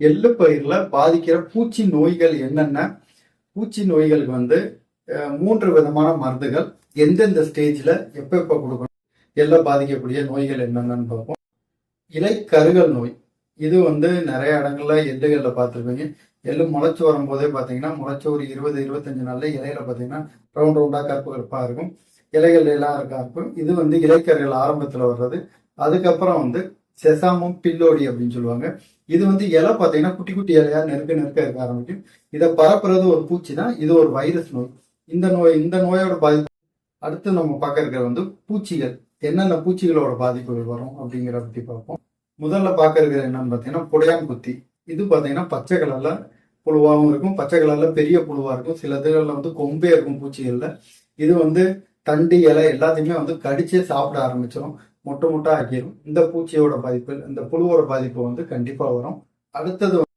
எள்ளு பயிர்ல பாதிக்கிற பூச்சி நோய்கள் என்னென்ன? பூச்சி நோய்களுக்கு வந்து மூன்று விதமான மருந்துகள். எந்தெந்த ஸ்டேஜில் எப்போ எப்போ கொடுக்கணும்? எள்ள பாதிக்கக்கூடிய நோய்கள் என்னென்னு பார்ப்போம். இலை கருகல் நோய். இது வந்து நிறைய இடங்கள்ல எள்ளுகளில் பார்த்துருப்பீங்க. எள்ளு முளைச்சி வரும்போதே பார்த்தீங்கன்னா முளைச்ச ஒரு இருபது இருபத்தஞ்சு நாளில் இலையில பார்த்தீங்கன்னா ரவுண்ட் ரவுண்டாக கருப்பு கருப்பாக இருக்கும். இலைகள் எல்லாம் இருக்கா இருக்கும் இது வந்து இலைக்கருகள் ஆரம்பத்தில் வர்றது. அதுக்கப்புறம் வந்து செசாமும் பில்லோடி அப்படின்னு சொல்லுவாங்க. இது வந்து இலை பார்த்தீங்கன்னா குட்டி குட்டி இலையா நெருக்க நெருக்க இருக்க ஆரம்பிக்கும். இதை பரப்புறது ஒரு பூச்சி தான் இது ஒரு வைரஸ் நோய். இந்த நோய் இந்த நோயோட பாதிப்பு. அடுத்து நம்ம பார்க்க இருக்கிற வந்து பூச்சிகள். என்னென்ன பூச்சிகளோட பாதிப்புகள் வரும் அப்படிங்கிற பற்றி பார்ப்போம். முதல்ல பார்க்க இருக்கிறது என்னன்னு பார்த்தீங்கன்னா புடையாங்குத்தி. இது பார்த்தீங்கன்னா பச்சை கலர்ல புழுவாகவும் இருக்கும். பச்சை கலர்ல பெரிய புழுவா இருக்கும். சில இதுகளில் வந்து கொம்பே இருக்கும் பூச்சிகளில். இது வந்து தண்டு இலை எல்லாத்தையுமே வந்து கடிச்சே சாப்பிட ஆரம்பிச்சிடும் மொட்டை மொட்டாக ஆக்கிடும் இந்த பூச்சியோட பாதிப்பு இந்த புழுவோட பாதிப்பு வந்து கண்டிப்பா வரும். அடுத்தது